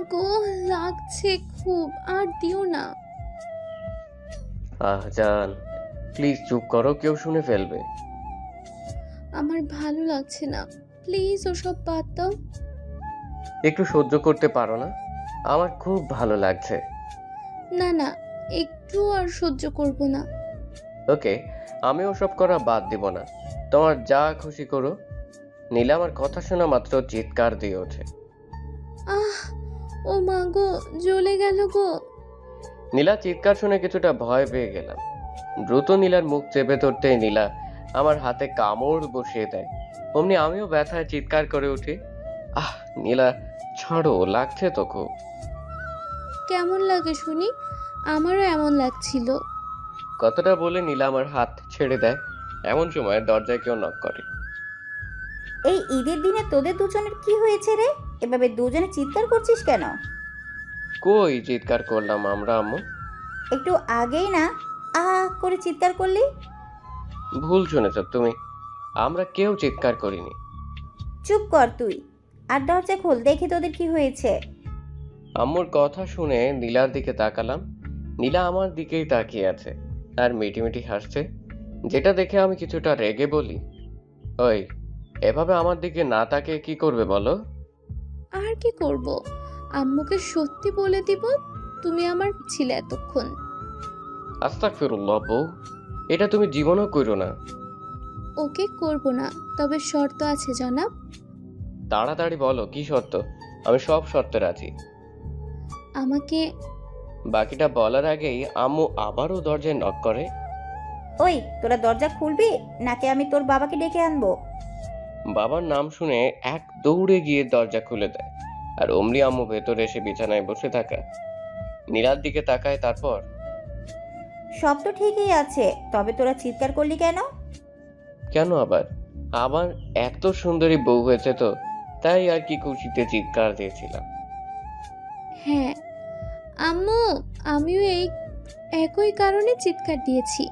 গো লাগছে খুব আর দিও না। আহ জান প্লিজ চুপ করো কেউ শুনে ফেলবে। আমার ভালো লাগছে না। প্লিজ ওসব বাদ দাও। একটু সহ্য করতে পারো না? আমার খুব ভালো লাগছে। না না একটু আর সহ্য করব না। ওকে আমি ওসব করা বাদ দিব না। তোমার যা খুশি করো। নীলা আমার কথা শোনা মাত্র চিৎকার দিয়ে ওঠে। আহ ও মা গো জ্বলে গেল গো। নীলা চিৎকার শুনে কিছুটা ভয় পেয়ে গেলাম। দ্রুত নীলার মুখ চেপে ধরতেই নীলা আমার হাতে কামড় বসিয়ে দেয়। অমনি আমিও ব্যথায় চিৎকার করে উঠি। আহ নীলা ছাড়ো লাগছে তো খুব। কেমন লাগে শুনি? আমারও এমন লাগছিল। কথাটা বলে নীলা আমার হাত ছেড়ে দেয়। এমন সময় দরজায় কেউ নক করে। এই ঈদের দিনে তোদের দুজনের কি হয়েছে রে? এভাবে দুজনে চিৎকার করছিস কেন? কই চিৎকার করলাম আমরা আম্মু? একটু আগেই না আ করে চিৎকার করলি? ভুল শুনেছ তুমি। আমরা কেউ চিৎকার করিনি। চুপ কর তুই আর দরজা খোল দেখি তোদের কি হয়েছে। আম্মুর কথা শুনে নীলার দিকে তাকালাম। নীলা আমার দিকেই তাকিয়ে আছে আর মিটিমিটি হাসছে যেটা দেখে আমি কিছুটা রেগে বলি। ওই এভাবে আমার দিকে না তাকিয়ে কি করবে বলো? কি করব? আম্মুকে সত্যি বলে দিব তুমি আমার ছিলে এতক্ষণ। আস্তাক ফিরুল্লাহ বউ এটা তুমি জীবনও করো না। ওকে করব না তবে শর্ত আছে জনাব। তাড়াতাড়ি বলো কি শর্ত? আমি সব শর্তে রাজি। আমাকে বাকিটা বলার আগেই আম্মু আবারও দরজায় নক করে। ওই তোরা দরজা খুলবি নাকি আমি তোর বাবাকে ডেকে আনব? বাবার নাম শুনে এক দৌড়ে গিয়ে দরজা খুলে দেয়। আর অমনি আম্মু ভেতরে এসে বিছানায় বসে থাকা। নীলার দিকে তাকায় তারপর? সব তো ঠিকই আছে তবে তোরা চিৎকার করলি কেন? কেন আবার? আবার এত সুন্দরী বউ হয়েছে তো তাই আর কি খুশিতে চিৎকার দিয়েছিলাম। হ্যাঁ আম্মু আমিও এই একই কারণে চিৎকার দিয়েছি।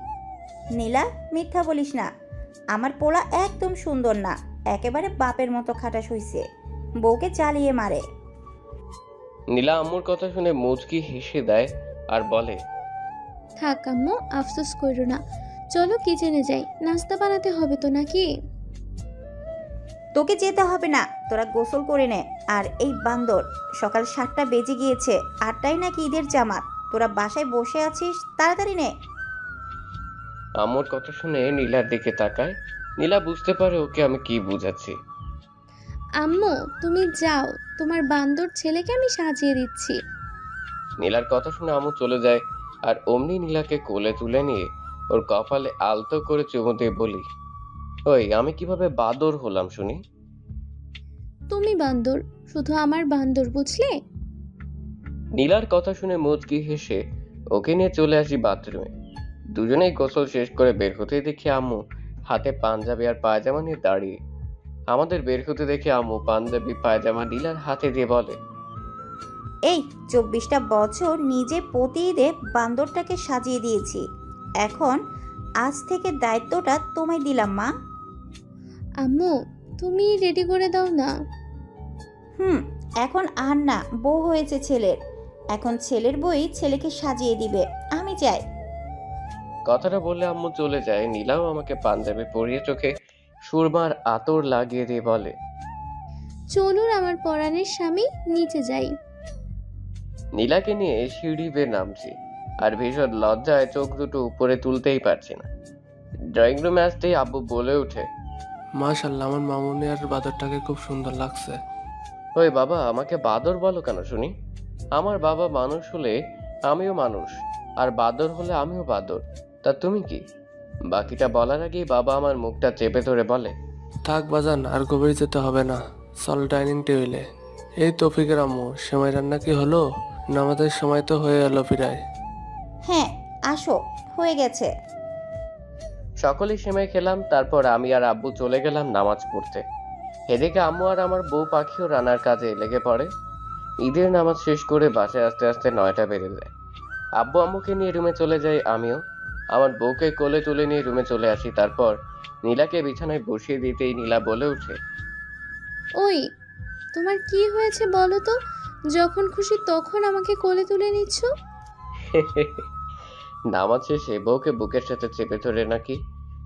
নীলা মিথ্যা বলিস না। আমার পোলা একদম সুন্দর না একেবারে বাপের মতো খাটাস হইছে। বউকে চালিয়ে মারে। নীলা আম্মুর কথা শুনে মুচকি হেসে দেয় আর বলে থাক আম্মু আফসোস করো না। চলো কিচেনে যাই। নাস্তা বানাতে হবে তো নাকি? তোকে যেতে হবে না তোরা গোসল করে নে। আর এই বান্দর সকাল সাতটা বেজে গিয়েছে আটটাই নাকি ঈদের জামাত? তোরা বাসায় বসে আছিস? তাড়াতাড়ি নে। আম্মুর কথা শুনে নীলার দিকে তাকায়। নীলা বুঝতে পারে ওকে আমি কি বুঝাচ্ছি। আম্মু তুমি যাও। তোমার বান্দর ছেলেকে আমি সাজিয়ে দিচ্ছি। নীলার কথা শুনে আম্মু চলে যায় আর অমনি নীলাকে কোলে তুলে নিয়ে ওর কপালে আলতো করে চুমু দিয়ে বলি ওই আমি কীভাবে বাদর হলাম শুনি? তুমি বান্দর শুধু আমার বান্দর বুঝলে? নীলার কথা শুনে মুচকি হেসে ওকে নিয়ে চলে আসি বাথরুমে। দুজনেই গোসল শেষ করে বের হতে দেখি আম্মু হাতে পাঞ্জাবি আর পায়জামা নিয়ে দাঁড়িয়ে আমাদের বের হতে দেখে আম্মু পাঞ্জাবি পায়জামা নীলার হাতে দিয়ে বলে এই চব্বিশটা বছর নিজে প্রতি ঈদে বান্দরটাকে সাজিয়ে দিয়েছি। এখন আজ থেকে দায়িত্বটা তোমায় দিলাম মা। আম্মু তুমি রেডি করে দাও না। হুম এখন আর না বউ হয়েছে ছেলের। এখন ছেলের বই ছেলেকে সাজিয়ে দিবে আমি চাই। কথাটা বলে আম্মু চলে যায়। নীলাও আমাকে পাঞ্জাবি পরিয়ে চোখে সুরমার আতর লাগিয়ে দিয়ে বলে চলুন আমার পরাণের স্বামী নিচে যাই। নীলাকে নিয়ে সিঁড়ি বেয়ে নামছি আর ভীষণ লজ্জায় চোখ দুটো উপরে তুলতেই পারছি না। ড্রয়িং রুমে আসতেই আব্বু বলে ওঠে মাশাল্লাহ আমার মামুনি আর বাদরটাকে খুব সুন্দর লাগছে। ওই বাবা আমাকে বাদর বলো কেন শুনি? আমার বাবা মানুষ হলে আমিও মানুষ আর বাদর হলে আমিও বাদর তা তুমি কি? বাকিটা বলার আগেই বাবা আমার মুখটা চেপে ধরে বলে থাক বাজান আর গভীর যেতে হবে না। চল ডাইনিং টেবিলে। এই তফিকের আম্মু সেমাই রান্না কি হলো? নামাজের সময় তো হয়ে এলো ফিরায়। হ্যাঁ আসো হয়ে গেছে। সকলেই সেমাই খেলাম তারপর আমি আর আব্বু চলে গেলাম নামাজ পড়তে। এদিকে আম্মু আর আমার বউ পাখিও রান্নার কাজে লেগে পড়ে। ঈদের নামাজ শেষ করে বাসায় আস্তে আস্তে নয়টা বেজে যায়। আব্বু আম্মুকে নিয়ে রুমে চলে যাই আমিও। আমার বউকে কোলে তুলে নিয়ে রুমে চলে আসি তারপর নীলাকে বিছানায় বসিয়ে দিতেই নীলা বলে ওঠে ওই তোমার কি হয়েছে বলো তো? যখন খুশি তখন আমাকে কোলে তুলে নিচ্ছ? নামাজ শেষে বউকে বুকের সাথে চেপে ধরে নাকি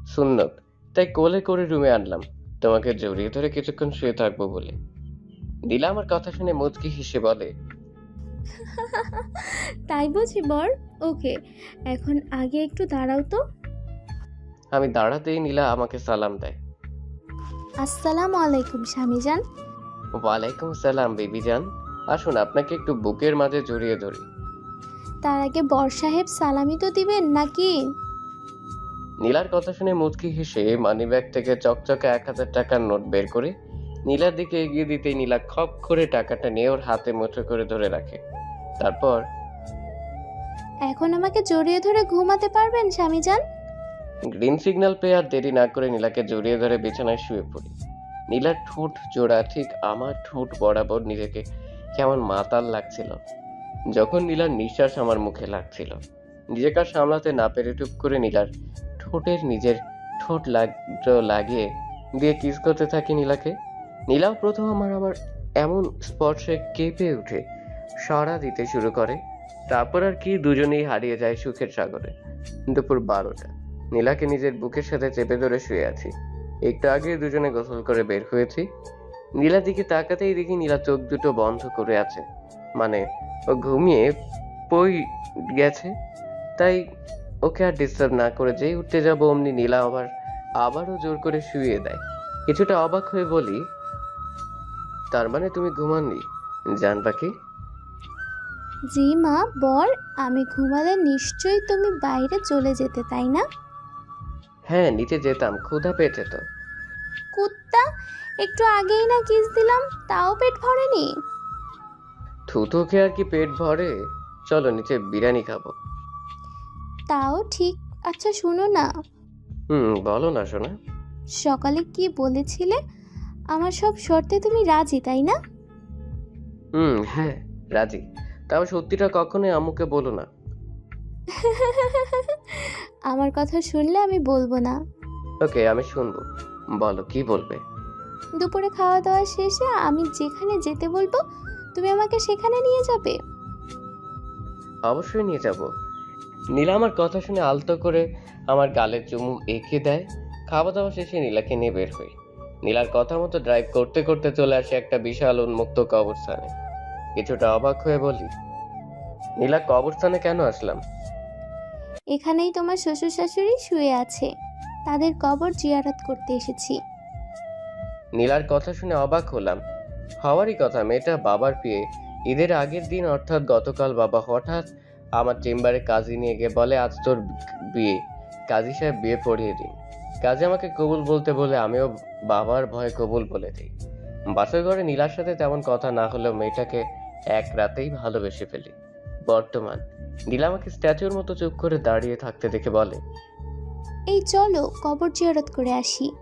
সুন্নত তাই কোলে করে রুমে আনলাম তোমাকে জড়িয়ে ধরে কিছুক্ষণ শুয়ে থাকব বলে। নীলা আমার কথা শুনে মুচকি হেসে বলে তাই বুঝি বর? ওকে এখন আগে একটু দাঁড়াও তো। আমি দাঁড়াতেই নীলা আমাকে সালাম দেয়। আসসালামু আলাইকুম স্বামীজান। ওয়ালাইকুম সালাম বেবি জান আসুন আপনাকে একটু বুকের মাঝে জড়িয়ে ধরি। তার আগে বর সাহেব সালামি তো দিবেন নাকি? নীলার কথা শুনে মুচকি হেসে মানিব্যাগ থেকে চকচকে এক হাজার টাকার নোট বের করে নীলার দিকে এগিয়ে দিতেই নীলা খপ করে টাকাটা নিয়ে ওর হাতে মুঠো করে ধরে রাখে। তারপর? এখন আমাকে জড়িয়ে ধরে ঘুমাতে পারবেন স্বামীজান গ্রিন সিগন্যাল পেয়ে আর দেরি না করে নীলাকে জড়িয়ে ধরে বিছানায় শুয়ে পড়ি। নীলার ঠোঁট জোড়া ঠিক আমার ঠোঁট বরাবর নিজেকে কেমন মাতাল লাগছিল। যখন নীলার নিঃশ্বাস আমার মুখে লাগছিল। নিজেকে সামলাতে না পেরে টুপ করে নীলার ঠোঁটের নিজের ঠোঁট লাগিয়ে দিয়ে কিস করতে থাকি নীলাকে। নীলাও প্রথম আমার আমার এমন স্পর্শে কেঁপে উঠে সরা দিতে শুরু করে। তারপর আর কি দুজনেই হারিয়ে যায় সুখের সাগরে। দুপুর বারোটা। নীলাকে নিজের বুকের সাথে চেপে ধরে শুয়ে আছি। একটু আগে দুজনে গোসল করে বের হয়েছি। নীলার দিকে তাকাতেই দেখি নীলা চোখ দুটো বন্ধ করে আছে। মানে ও ঘুমিয়ে পই গেছে। তাই ওকে আর ডিস্টার্ব না করে যেই উঠতে যাব অমনি নীলা আবার, আবারও জোর করে শুয়ে দেয়। কিছুটা অবাক হয়ে বলি, তার মানে তুমি ঘুমাননি? জান পাখি জি মা বর আমি ঘুমালে নিশ্চয়ই তুমি বাইরে চলে যেতে তাই না? হ্যাঁ নিচে যেতাম ক্ষুধা পেয়েছে তো। কুত্তা একটু আগেই না কিস দিলাম তাও পেট ভরেনি? থুতো খেয়ে আর কি পেট ভরে? চলো নিচে বিরিয়ানি খাব। তাও ঠিক আচ্ছা শুনো না। হুম বলো না শোনা। সকালে কি বলেছিলে? আমার সব শর্তে তুমি রাজি তাই না? হুম হ্যাঁ রাজি। তাও সত্যিটা কখনোই আম্মুকে বলো না। আমার কথা শুনলে আমি বলব না। ওকে আমি শুনব। বলো কি বলবে? দুপুরে খাওয়া দাওয়া শেষে আমি যেখানে যেতে বলব তুমি আমাকে সেখানে নিয়ে যাবে? অবশ্যই নিয়ে যাব। নীলা আমার কথা শুনে আলতো করে আমার গালের চুমু এঁকে দেয়। খাওয়া দাওয়া শেষে নীলাকে নিয়ে বের হই। নীলার কথা মতো ড্রাইভ করতে করতে চলে আসে একটা বিশাল উন্মুক্ত কবরস্থানে। কিছুটা অবাক হয়ে বলি নীলা কবরস্থানে কেন আসলাম? এখানেই তোমার শ্বশুর শাশুড়ি শুয়ে আছে। তাদের কবর জিয়ারত করতে এসেছি। নীলার কথা শুনে অবাক হলাম। হওয়ারই কথা মেয়েটা বাবার পেয়ে ঈদের আগের দিন অর্থাৎ গতকাল বাবা হঠাৎ আমার চেম্বারে কাজী নিয়ে গিয়ে বলে আজ তোর বিয়ে। কাজী সাহেব বিয়ে পড়িয়ে দিন। কাজী আমাকে কবুল বলতে বলে আমিও বাবার ভয়ে কবুল বলে দিই। বাসর ঘরে নীলার সাথে তেমন কথা না হলেও মেয়েটাকে এক রাতেই ভালোবেসে ফেলি। বর্তমান নীলা আমাকে স্ট্যাচুর মতো চুপ করে দাঁড়িয়ে থাকতে দেখে বলে এই চলো কবর জিয়ারত করে আসি।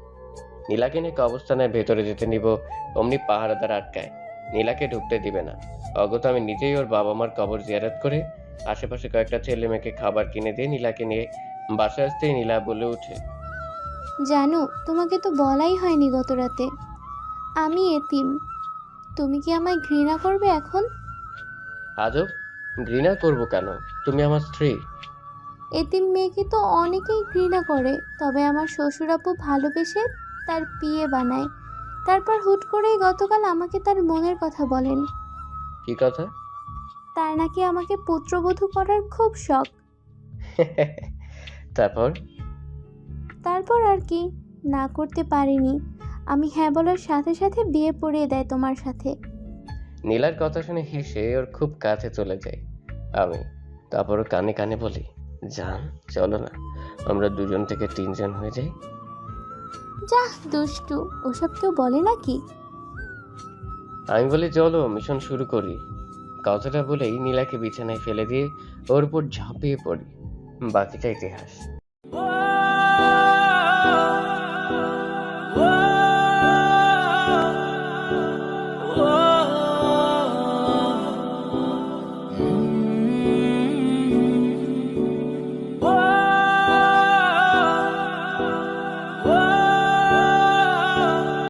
নীলাকে নিয়ে কবরস্থানের ভেতরে যেতে নিব অমনি পাহারাদার আটকায়। নীলাকে ঢুকতে দিবে না। অগত আমি নিজেই ওর বাবা মার কবর জিয়ারত করে আশেপাশে কয়েকটা ছেলে মেয়েকে খাবার কিনে দিয়ে নীলাকে নিয়ে বাসায় আসতেই নীলা বলে উঠে জানো তোমাকে তো বলাই হয়নি গত রাতে। আমি এতিম। তুমি কি আমায় ঘৃণা করবে এখন? আজব ঘৃণা করব কেন? তুমি আমার স্ত্রী। এতিম মেয়েকে তো অনেকেই ঘৃণা করে তবে আমার শ্বশুরাপু ভালোবেসে তার পিয়ে বানায়। তারপর হুট করেই গতকাল আমাকে তার মনের কথা বলেন। কি কথা? তার নাকি আমাকে পুত্রবধূ করার খুব শখ। তারপর? তারপর আর কি না করতে পারিনি। আমি হ্যাঁ বলার সাথে সাথে বিয়ে পড়িয়ে দেয় তোমার সাথে। নীলার কথা শুনে হেসে ওর খুব কাছে চলে যাই আমি তারপর ওর কানে কানে বলি জান চলো না আমরা দুজন থেকে তিনজন হয়ে যাই। যা দুষ্টু ওসব কেউ বলে নাকি? আমি বলি চলো মিশন শুরু করি। কথাটা বলেই নীলাকে বিছানায় ফেলে দিয়ে ওর উপর ঝাঁপিয়ে পড়ি। বাকিটা ইতিহাস।